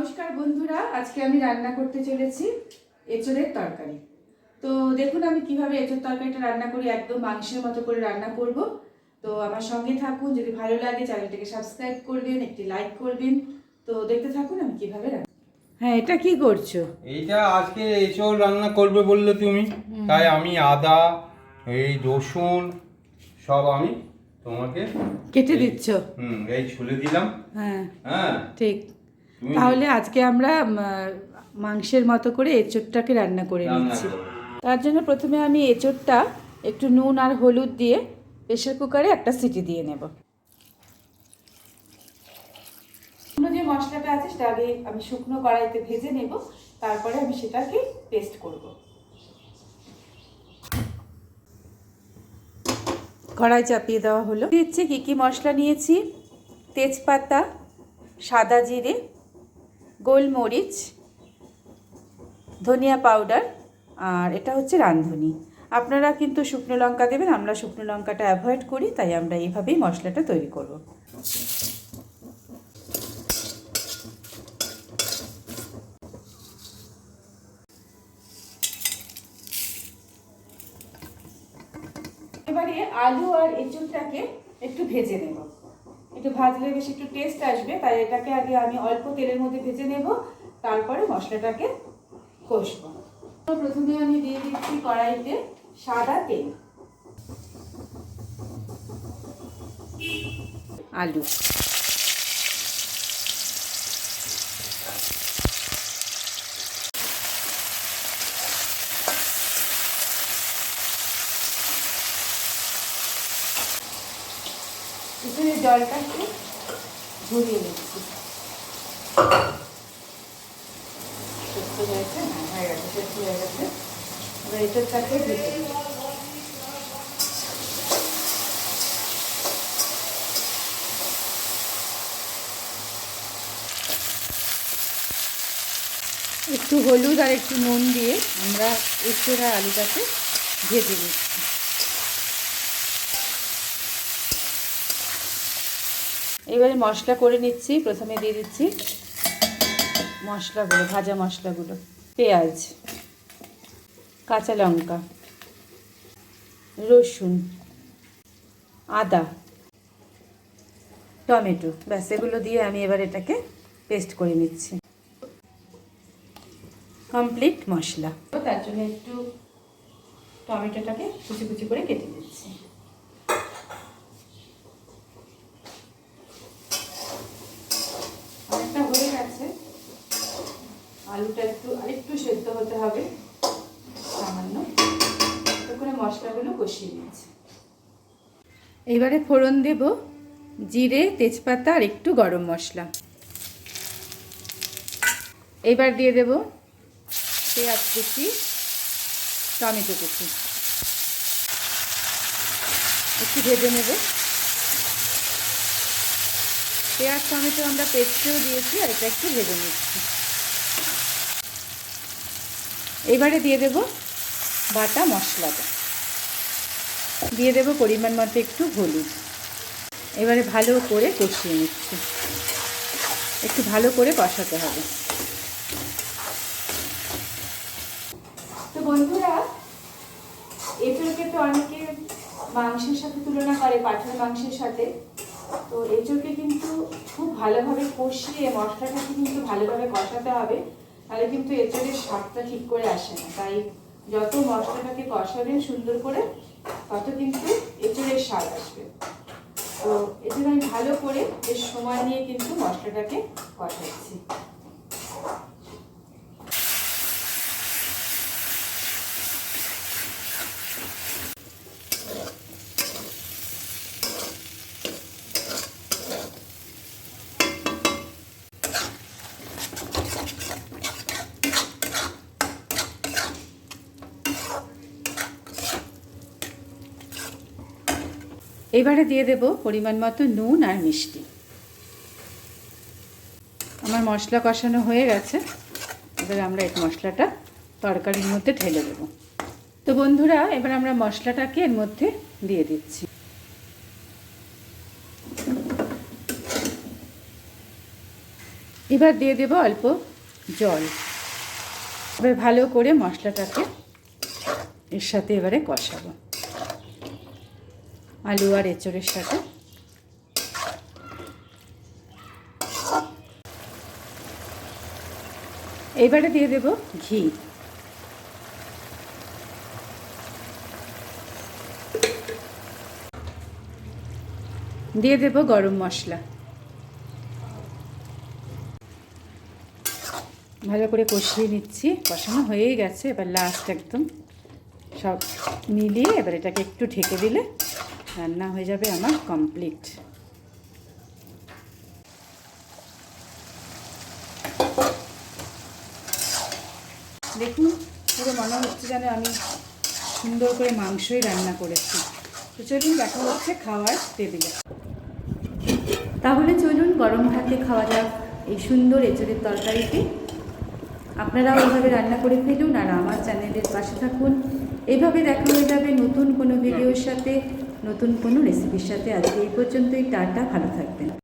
নমস্কার বন্ধুরা আজকে আমি রান্না করতে চলেছি এঁচড়ের তরকারি। তো দেখুন আমি কীভাবে এঁচড় তরকারিটা রান্না করি একদম মাংসের মতো করে রান্না করব। তো আমার সঙ্গে থাকুন যদি ভালো লাগে চ্যানেলটাকে সাবস্ক্রাইব করবেন একটি লাইক করবেন। তো দেখতে থাকুন আমি কীভাবে রান্না হ্যাঁ এটা কি করছ? এইটা আজকে এসব রান্না করবে বললে তুমি। তাই আমি আদা এই রসুন সব আমি তোমাকে কেটে দিচ্ছ? হুম এই ছুলে দিলাম। হ্যাঁ। হ্যাঁ। ঠিক। তাহলে আজকে আমরা মাংসের মতো করে এঁচড়টাকে রান্না করে নিচ্ছি। তার জন্য প্রথমে আমি এঁচড়টা একটু নুন আর হলুদ দিয়ে প্রেশার কুকারে একটা সিটি দিয়ে নেব। যে মশলাটা আছে সেটা আগে আমি শুকনো কড়াইতে ভেজে নেব তারপরে আমি সেটাকে পেস্ট করব। কড়াই চাপিয়ে দেওয়া হলো। দিচ্ছি কী কী মশলা নিয়েছি? তেজপাতা সাদা জিরে গোলমরিচ, ধনিয়া পাউডার আর এটা হচ্ছে রাঁধুনি। আপনারা কিন্তু শুকনো লঙ্কা দেবেন, আমরা শুকনো লঙ্কাটা অ্যাভয়েড করি, তাই আমরা এইভাবেই মশলাটা তৈরি করব। এবারে আলু আর এঁচুড়টাকে একটু ভেজে নেব। একটু ভাজলে বেশি একটু টেস্ট আসবে, তাই এটাকে আগে আমি অল্প তেলের মধ্যে ভেজে নেব, তারপরে মশলাটাকে কষবো। প্রথমে আমি দিয়ে দিচ্ছি কড়াইতে সাদা তেল। আলু। এখানে জলটা একটু ঝরিয়ে নিচ্ছি। হয়েছে হ্যাঁ গেছে হয়ে গেছে। একটু হলুদ আর একটু নুন দিয়ে আমরা এঁচড়া আলুটাকে ভেজে নিচ্ছি। এবারে মশলা করে নিচ্ছি, প্রথমে দিয়ে দিচ্ছি মশলাগুলো, ভাজা মশলাগুলো, পেঁয়াজ, কাঁচা লঙ্কা, রসুন, আদা, টমেটো, ব্যাস, এগুলো দিয়ে আমি এবার এটাকে পেস্ট করে নিচ্ছি। কমপ্লিট মশলা। তার জন্য একটু টমেটোটাকে কুচি কুচি করে কেটে দিচ্ছি অনেকটা হয়ে গেছে আলুটা একটু, আরেকটু সেদ্ধ হতে হবে। সামান্য। করে মশলাগুলো কষিয়ে নিয়েছি এবারে ফোড়ন দেব, জিরে, তেজপাতা আর একটু গরম মশলা। এবার দিয়ে দেব পেঁয়াজ কুচি, টমেটো কুচি। একটু ভেজে নেব। পেঁয়াজ, টমেটো আমরা পেস্টেও দিয়েছি আর এটা একটু ভেজে নিচ্ছি। এবারে দিয়ে দেব বাটা মশলাটা। দিয়ে দেব পরিমাণ মতো একটু হলুদ। এবারে ভালো করে কষিয়ে নিচ্ছি। একটু ভালো করে কষাতে হবে। তো বন্ধুরা এঁচড়কে তো অনেকে মাংসের সাথে তুলনা করে, পাঠার মাংসের সাথে। তো এঁচড়কে কিন্তু খুব ভালোভাবে কষিয়ে মশলাটাকে কিন্তু ভালোভাবে কষাতে হবে। তাহলে কিন্তু এঁচড়ের স্বাদটা ঠিক করে আসে না। তাই যত মশলাটাকে কষাবেন সুন্দর করে, তত কিন্তু এঁচড়ের স্বাদ আসবে। তো এজন্য আমি ভালো করে বেশ সময় নিয়ে কিন্তু মশলাটাকে কষাচ্ছি। এবারে দিয়ে দেব পরিমাণ মতো নুন আর মিষ্টি। আমার মশলা কষানো হয়ে গেছে। এবার আমরা এই মশলাটা তরকারির মধ্যে ঢেলে দেব। তো বন্ধুরা, এবার আমরা মশলাটাকে এর মধ্যে দিয়ে দিচ্ছি। এবার দিয়ে দেবো অল্প জল। এবার ভালো করে মশলাটাকে এর সাথে এবারে কষাবো। আলু আর এঁচড়ের সাথে। এবারে দিয়ে দেব ঘি। দিয়ে দেব গরম মশলা। ভালো করে কষিয়ে নিচ্ছি। কষানো হয়েই গেছে, এবার লাস্ট একদম সব মিলিয়ে এবার এটাকে একটু ঢেকে দিলে রান্না হয়ে যাবে আমার কমপ্লিট দেখুন পুরো মনে হচ্ছে যেন আমি সুন্দর করে মাংসই রান্না করেছি। তো চলুন দেখা হচ্ছে খাওয়ার টেবিলে তাহলে চলুন গরম ভাতে খাওয়া যাক এই সুন্দর এঁচড়ের তরকারিতে আপনারাও এইভাবে রান্না করে ফেলুন আর আমার চ্যানেলের পাশে থাকুন। এভাবে দেখা হয়ে যাবে নতুন কোনো ভিডিওর সাথে। নতুন কোনো রেসিপির সাথে আজকে এই পর্যন্তই। টাটা ভালো থাকবেন।